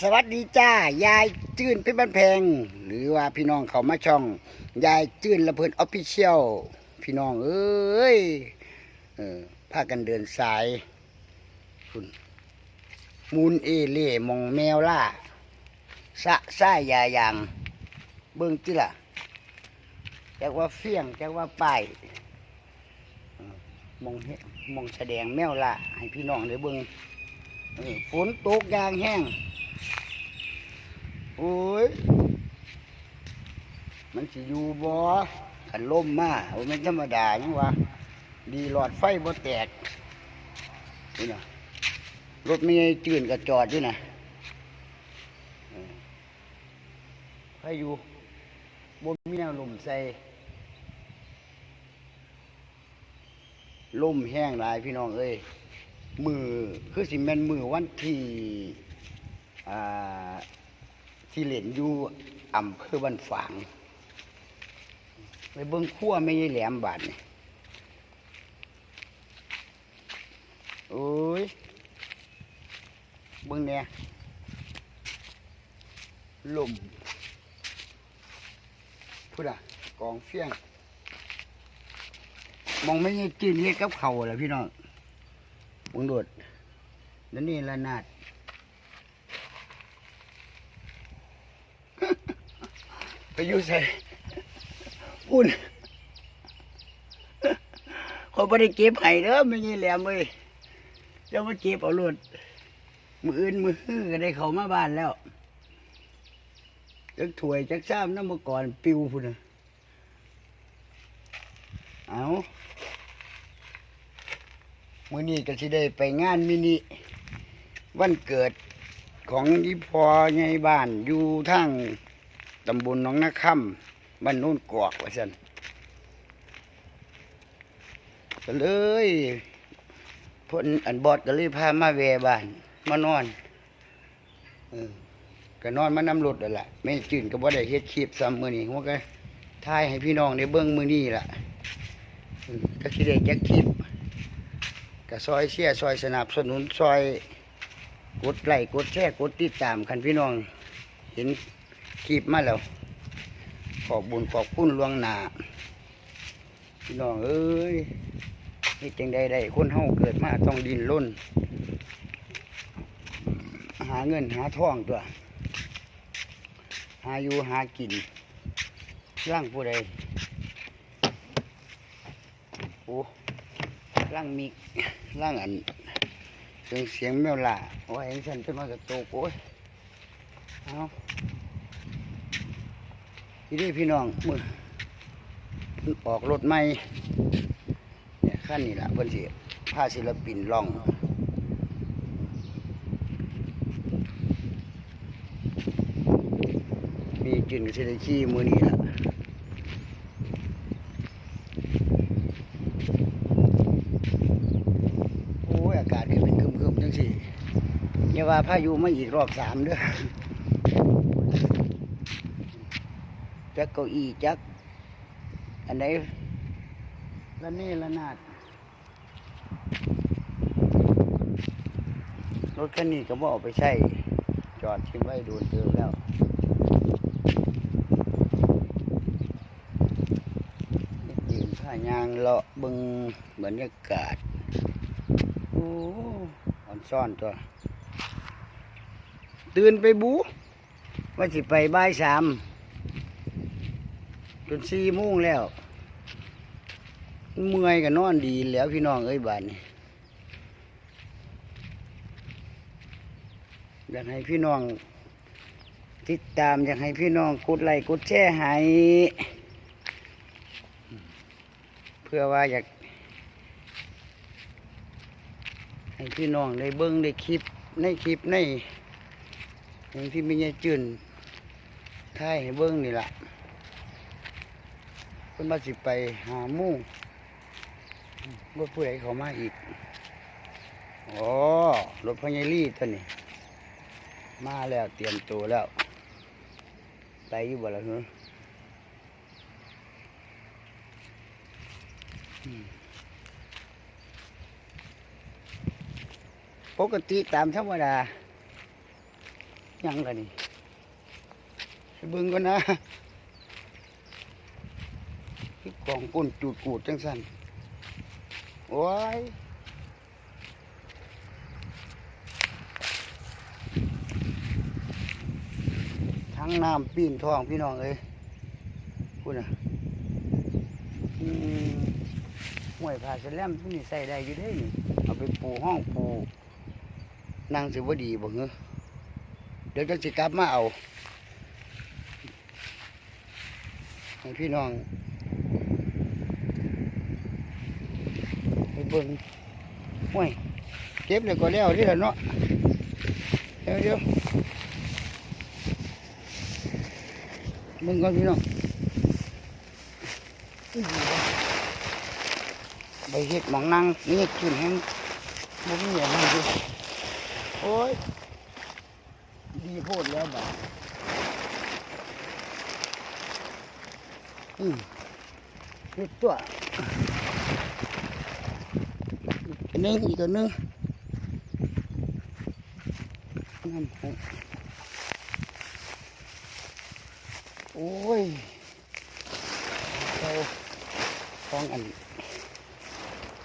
สวัสดีจ้ายายจื้นเพี่บ้านแพง หรือว่าพี่น้องเขามาช่อง ยายจื้นละเพิ่นออฟฟิเชียลพี่น้องเอ้ยเออพากันเดินสายคุณมูลเอเล่มองแมวล่าสะซ่ายายางเบิ่งจิล่ะจักว่าเฟี้ยงจักว่าป้ายมองเฮ็ดมองแสดงแมวล่าให้พี่น้องได้เบิ่งฝนตกยางแห้ง โอ้ย มันสิอยู่บ่ขันล่มมาโอ้ยมันธรรมดายังวะดีหลอดไฟบ่แตกนี่นะรถไม่ไงจื่นกับจอดด้วยนะเออใครอยู่บนมีแนวลมใส่ลมแห้งหลายพี่น้องเอ้ยมือคือสิแม่นมือวันที่อ่า ที่เล่นอยู่อำเภอบ้านฝางไปเบิ่งขั้วไม่ใช่แหลมบาดนี่โอ้ยเบิ่งเนี่ยลมพูดอะกองเฟี้ยง มองไม่ใช่จีนเฮ็ดกับเขาวแหละพี่น้องมึงโดดนั่นนี่ละนาด ไปอยู่ใส่อุ่นเขาไม่ได้เก็บไห้เด้อไม่ใช่แหลมเลยเจ้ามาเก็บเอาโลดมืออื่นมือฮื้อก็ได้เขามาบ้านแล้วจักถวยจักซ้ำน้ำมาก่อนปิวพุ่นเอามือนี้ก็สิได้ไปงานมินิวันเกิดของอีพอใหญ่บ้านอยู่ทาง ตำบลหนองนาคำบ้านโน้นกอกว่าซั่นก็เลยพ่นอันบอดก็เลยพามาแวบ้าน มานอนอก็นอนมานำรถนั่นแหละไม่จืนก็บ่ได้เฮ็ดคลิปซ้ำมือนี้หัวก็ถ่ายให้พี่น้องได้เบิ่งมือนี้ล่ะก็สิได้จักคลิปก็ซอยเชียซอยสนับสนุนซอยกดไลค์กดแชร์กดติดตามคันพี่น้อง เห็น คลิปมาแล้ว ขอบบุญขอบคุณล่วงหน้าพี่น้องเอ้ยนี่จังใดได้คนเฮาเกิดมาต้องดินล้น หาเงินหาทองตัว หาอยู่หากินร่างผู้ใดโอ้ร่างมีร่างอันเสียงเสียงแมวล่าว่าเห็นฉันจะมากระโตกโอ้ยเอา ที่นี้พี่น้องมือนออกรถใหม่เนี่ยขั้นนี้แหละเพิ่อนสิพาศิลปินล่องมีจินกับเซเลขี้มือนี้ละโอ้ยอากาศนี่เป็นครึมๆจังสิอย่าว่าพายุมาอีกรอบสามเด้อ จักเก้าอี้จัก อันไหนละนี่ละนาด รถคันนี้ก็บ่เอาไปใช้จอดทิ้งไว้โดนเติมแล้วยืนผ้ายางเลาะบึงบรรยากาศ โอ้อ่อนซ่อนตัว ตื่นไปบูว่าสิไปบ่ายสาม จนสี่โมงแล้ว เมื่อยก็นอนดีแล้วพี่น้องเอ้ยบานนี้อยากให้พี่น้อง ติดตามอยากให้พี่น้องกดไลค์กดแชร์ให้เพื่อว่าอยาก ให้พี่น้องได้เบิ้งได้คลิปในคลิปในอย่างที่มีเงจืนถ่ายให้เบิ้งนี่แหละ เพิ่นมาสิไปหาหมู่รถผู้ใดเขามาอีกอ๋อรถพญาลี่ตัวนี้ มาแล้วเตรียมตัวแล้ว ไปอยู่บ่ละเนอะอืมปกติตามธรรมดา ยังกันนี่เบิ่งก่อนนะ กองปุ่นจูดกูดจังสันโอ้ยทั้งน้ำปีนทองพี่น้องเอ้ยพูดนะอืมห่วยผ่าสแลมที่นี่ใส่ได้อยู่ได้นี่เอาไปปูห้องปูนั่งสิบ่ดีบ่เงือเดี๋ยวจะสิกลับมาเอาให้พี่น้องไป เบิ่งห่วยเก็บเลยก็แล้วที่ละเนาะเดี๋ยวเดี๋ยวเบิ่งก่อนพี่น้องอื้อหือไปเฮ็ดหมองนั่งนี่กินแห้งบ่มีอย่างนั้นอยู่โอ้ยดีโพดแล้วบ่าอืมนี่ตัว อันนึงอีกอันหนึงน้ำหงโอ้ยเราของอัน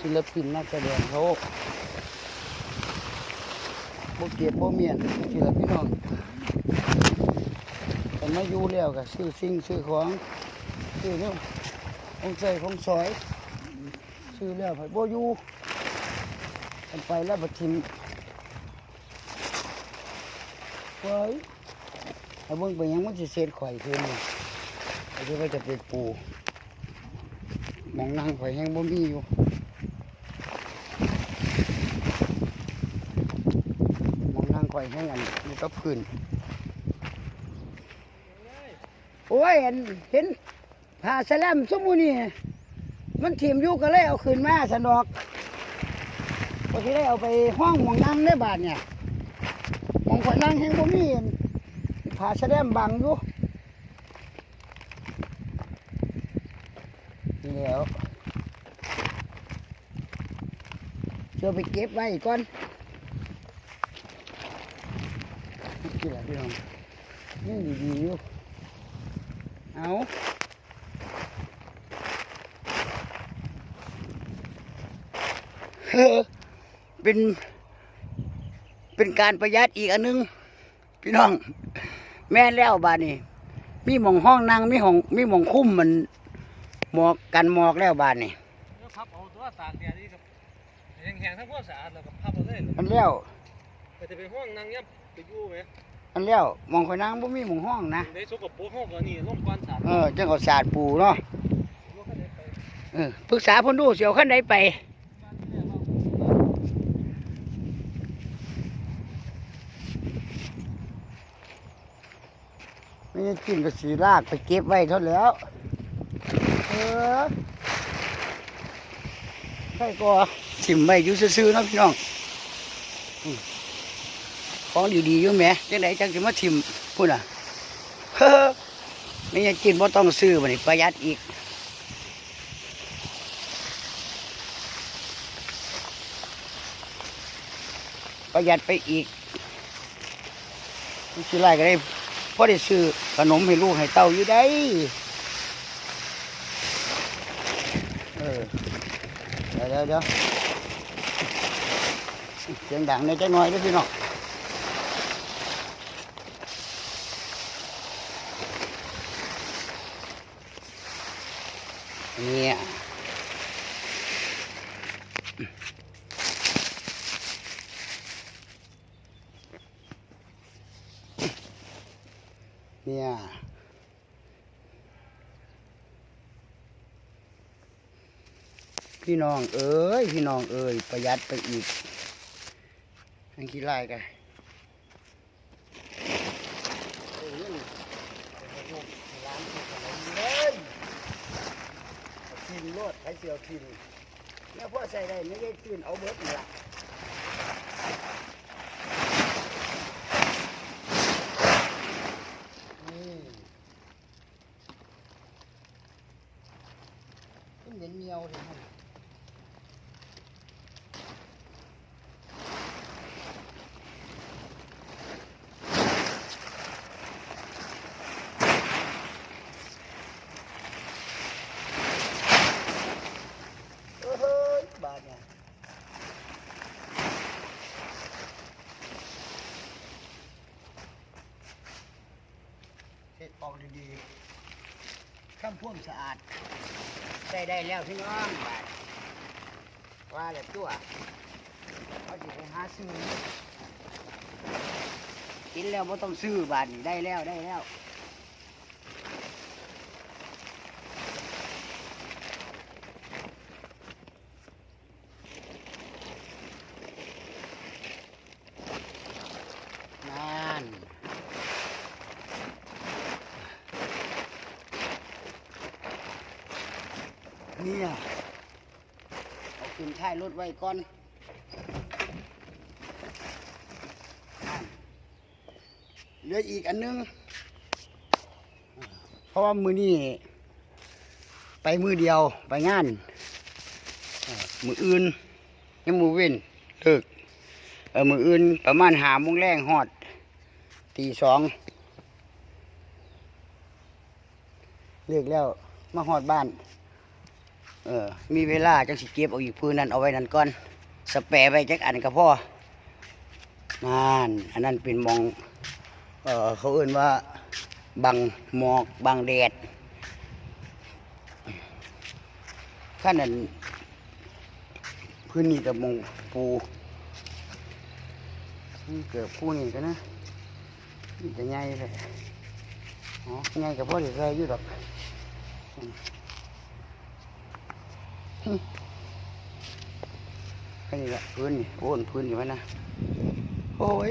ศิลปินนักแสดงเขาบ่เก็บบ่เมียนศิลพี่น้องแต่มาอยู่แล้วก็ซื้อสิ่งซื้อของซื้อเนี่ยของใส่ของสอยซื้อแล้วไผบ่อยู่ ไปแล้วบัดทิมไว้เอาเบิ่งไปยังมันสิเสร็จข่อยคืนนี่ก็คือว่าจะเป็นปูมองนั่งข่อยแห้งบ่มีอยู่มองนั่งข่อยแห้งอันนี้ก็พื้นโอ้ยเห็นเห็นผ้าสแลมสมุนี่มันถิ่มอยู่ก็เลยเอาขึ้นมาสนอก พอที่ได้เอาไปห้องหมองนั่งได้บาทเนี่ยหมองข่อยนั่งแห่งบ่มีผ้าสแลมบังอยู่นี่แล้วเดี๋ยวไปเก็บไว้ก่อนนี่ละพี่น้องยังดีๆอยู่เอาเฮ้อ เป็น เป็นการประหยัดอีกอันหนึง พี่น้อง แม่นแล้วบาดนี้มีหมองห้องนั่งมีห้องมีหมองคุ้มมันหมอกกันหมอกแล้วบาดนี้แล้วพับเอาตัวตากแดดนี่กับแห้งๆทั้งพวกสะอาดแล้วก็พับเอาเลยอันแล้วไปจะไปห้องนั่งยับไปอยู่ไหมอันแล้วหมองคอยนั่งบ่มีหมองห้องนะได้สกปรกห้องก็นี่ร่มก้อนสาดเออจังเอาสาดปูเนาะรถคันไหนไปเออปรึกษาเพ่นดูเสียวขั้นใดไป บ้านแม่ว่า ไม่ได้กินก็สีลากไปเก็บไว้เท่าแล้วเออใช่ก็ชิมไว้อยู่ซื่อๆนะพี่น้องอืมของดีๆอยู่แหมจังไดจังสิมาชิมพูดน่ะเฮ้อไม่ยังกินบ่ต้องซื้อบันี้ประหยัดอีกประหยัดไปอีกสิไรก็ได้ พอได้ซื้อขนมให้ลูกให้เต้าอยู่ได้เออเดี๋ยวเดี๋ยวเดี๋ยวเสียงดังในอยจักหน่อยด้วยพี่น้องเนี่ยเนี่ย พี่น้องเอ้ยพี่น้องเอ้ยประหยัดไปอีกทั้งขี้ไล่กันทินรดใช้เสียวทินเนี่ยพ่อใส่ได้ไม่ได้ทินเอาเบิดนี่ละนี่เหม็นเมียวเห็นไหม ข้ามพ่วงสะอาดใส่ได้แล้วพี่น้องบาดว่าแล้วตัวเขาจะไปหาซื้อกินแล้วไม่ต้องซื้อบาทนี่ได้แล้วได้แล้ว นั่น เนี่ยเอาขึ้นท้ายรถไว้ก่อนนั่นเหลืออีกอันนึง เพราะว่ามือนี้ไปมือเดียวไปงานเอ่อมืออื่นยังมือเว้นเลิกเออมืออื่นประมาณหาโมงแรงฮอดตีสองเลิกแล้วมาฮอดบ้าน เออมีเวลาจังสิเก็บเอาอีกพื้นนั้นเอาไว้นั่นก่อนสแปรไปจักอันก็พอนั่นอันนั้นเป็นมองเออเขาเอื่นว่าบังหมอกบังแดดขั้นนั้นพื้นนี้กับมองปูเกิดผู้นี่กันนะจะใหญ่เลยอ๋อใหญ่กับพ่อเด็กใส่อยู่ดอก อืมหึแค่นี้ละพื้นนี่โอนพื้นอยู่ไหมนะ โอ้ย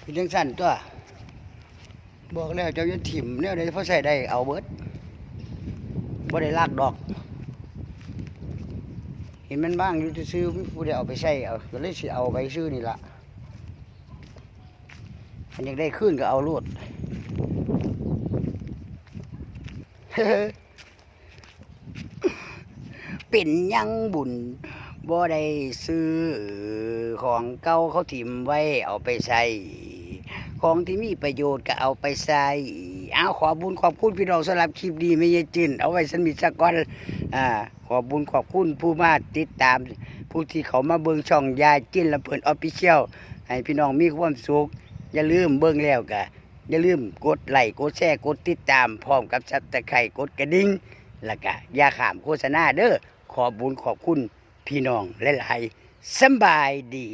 เป็นเรื่องสั้นตัว บอกแล้วเจ้าจะถิ่มเนี่ยเดี๋ยวพอใส่ได้เอาเบิดบ่ได้ลากดอก เห็นมันบ้างอยู่ซื้อผู้ใดเอาไปใช้เอาก็เลยสิเอาไปซื้อนี่ละมันยังได้ขึ้นก็เอาโลด เป็นยังบุญบ่ได้ซื้อของเก่าเขาถิ่มไว้เอาไปใช้ของที่มีประโยชน์ก็เอาไปใส่เอาขอบุญขอบคุณพี่น้องสำหรับคลิปดีไม่ยจินเอาไว้สมิทสักก่อนอ่าขอบุญขอบคุณผู้มาติดตาม ผู้ที่เขามาเบิ่งช่องยายจิ้นและเพิ่นออฟฟิเชียลให้พี่น้องมีความสุขอย่าลืมเบิ่งแล้วก็ อย่าลืมกดไลค์กดแชร์กดติดตามพร้อมกับซับตะไคร่กดกระดิ่งแล้วก็อย่าขามโฆษณาเด้อขอบบุญขอบคุณพี่น้องหลายๆสบายดี